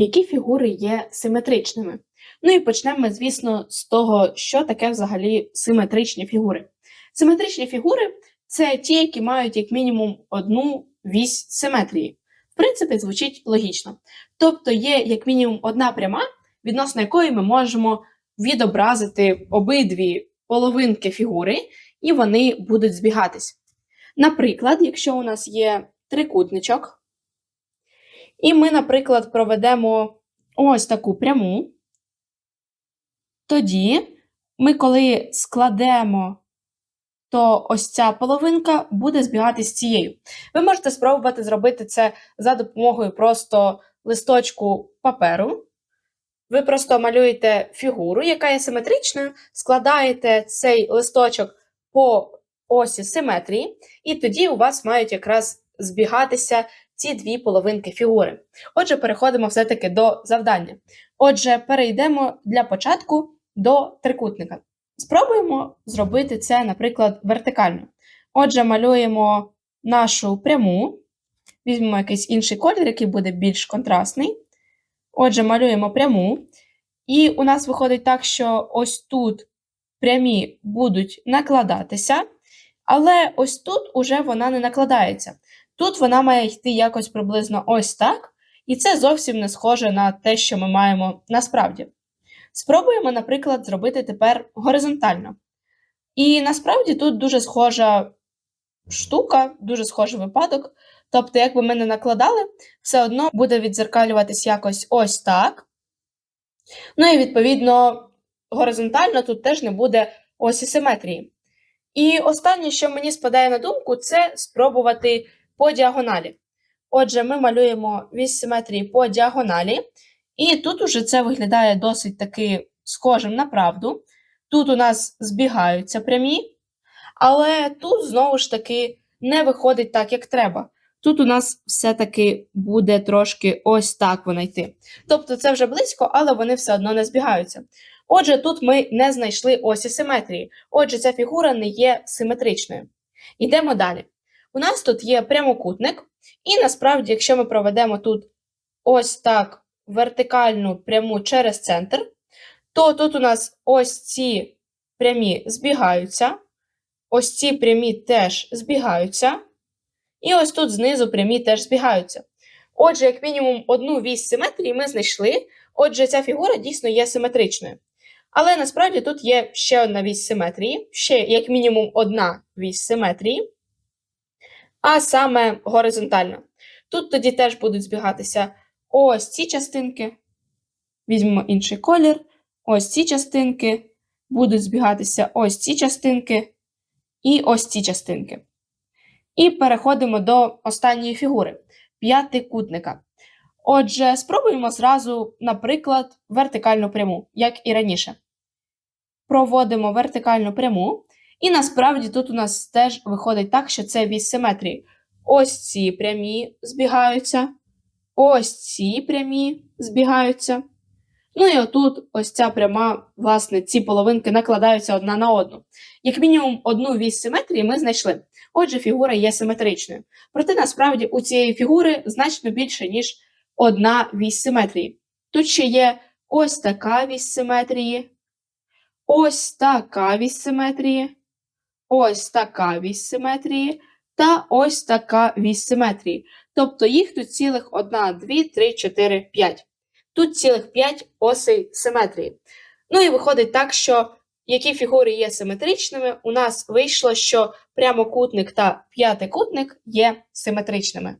Які фігури є симетричними? Ну і почнемо звісно, з того, що таке взагалі симетричні фігури. Симетричні фігури це ті, які мають як мінімум одну вісь симетрії. В принципі, звучить логічно. Тобто є як мінімум одна пряма, відносно якої ми можемо відобразити обидві половинки фігури, і вони будуть збігатись. Наприклад, якщо у нас є трикутничок, і ми, наприклад, проведемо ось таку пряму. Тоді ми, коли складемо, то ось ця половинка буде збігатись з цією. Ви можете спробувати зробити це за допомогою просто листочку паперу. Ви просто малюєте фігуру, яка є симетричною, складаєте цей листочок по осі симетрії, і тоді у вас мають якраз збігатися ці дві половинки фігури. Отже, переходимо все-таки до завдання. Отже, перейдемо для початку до трикутника. Спробуємо зробити це, наприклад, вертикально. Отже, малюємо нашу пряму, візьмемо якийсь інший колір, який буде більш контрастний. Отже, малюємо пряму. І у нас виходить так, що ось тут прямі будуть накладатися, але ось тут уже вона не накладається. Тут вона має йти якось приблизно ось так, і це зовсім не схоже на те, що ми маємо насправді. Спробуємо, наприклад, зробити тепер горизонтально. І насправді тут дуже схожа штука, дуже схожий випадок. Тобто, як би ми не накладали, все одно буде відзеркалюватись якось ось так. Ну і відповідно, горизонтально тут теж не буде осі симетрії. І останнє, що мені спадає на думку, це спробувати по діагоналі. Отже, ми малюємо вісь симетрії по діагоналі, і тут уже це виглядає досить таки схожим на правду. Тут у нас збігаються прямі, але тут знову ж таки не виходить так, як треба. Тут у нас все-таки буде трошки ось так вона йти. Тобто це вже близько, але вони все одно не збігаються. Отже, тут ми не знайшли осі симетрії. Отже, ця фігура не є симетричною. Йдемо далі. У нас тут є прямокутник, і насправді, якщо ми проведемо тут ось так вертикальну пряму через центр, то тут у нас ось ці прямі збігаються, ось ці прямі теж збігаються, і ось тут знизу прямі теж збігаються. Отже, як мінімум, одну вісь симетрії ми знайшли, отже, ця фігура дійсно є симетричною. Але насправді тут є ще одна вісь симетрії, ще як мінімум одна вісь симетрії а саме горизонтально. Тут тоді теж будуть збігатися ось ці частинки. Візьмемо інший колір. Ось ці частинки. Будуть збігатися ось ці частинки і ось ці частинки. І переходимо до останньої фігури п'ятикутника. Отже, спробуємо зразу, наприклад, вертикальну пряму, як і раніше. Проводимо вертикальну пряму. І насправді тут у нас теж виходить так, що це вісь симетрії. Ось ці прямі збігаються, ось ці прямі збігаються. Ну і отут ось ця пряма, власне, ці половинки накладаються одна на одну. Як мінімум, одну вісь симетрії ми знайшли. Отже, фігура є симетричною. Проте насправді у цієї фігури значно більше, ніж одна вісь симетрії. Тут ще є ось така вісь симетрії, ось така вісь симетрії ось така вісь симетрії та ось така вісь симетрії. Тобто їх тут цілих 1, 2, 3, 4, 5. Тут цілих 5 осей симетрії. Ну і виходить так, що які фігури є симетричними, у нас вийшло, що прямокутник та п'ятикутник є симетричними.